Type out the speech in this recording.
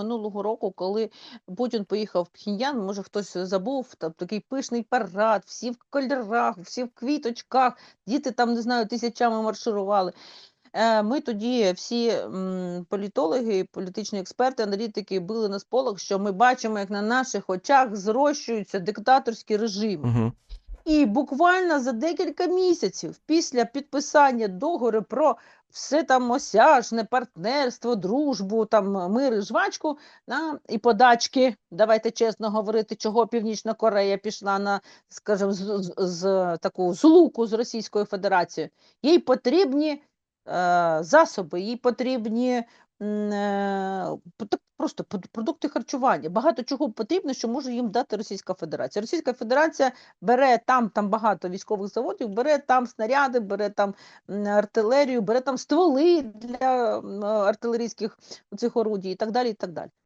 минулого року, коли Путін поїхав в Пхеньян, може хтось забув, там такий пишний парад, всі в кольорах, всі в квіточках, діти там, не знаю, тисячами марширували. Е, Ми тоді всі політологи, політичні експерти, аналітики били на сполох, що ми бачимо, як на наших очах зрощуються диктаторські режими. Угу. І буквально за декілька місяців після підписання договору про все там осяжне партнерство, дружбу, там мир і жвачку на, і подачки, давайте чесно говорити, чого Північна Корея пішла на, скажімо, з, з, з таку злуку з Російською Федерацією. Їй потрібні е, засоби, їй потрібні е, просто продукти харчування. Багато чого потрібно, що може їм дати Російська Федерація. Російська Федерація бере там, там багато військових заводів, бере там снаряди, бере там артилерію, бере там стволи для артилерійських цих орудій і так далі. І так далі.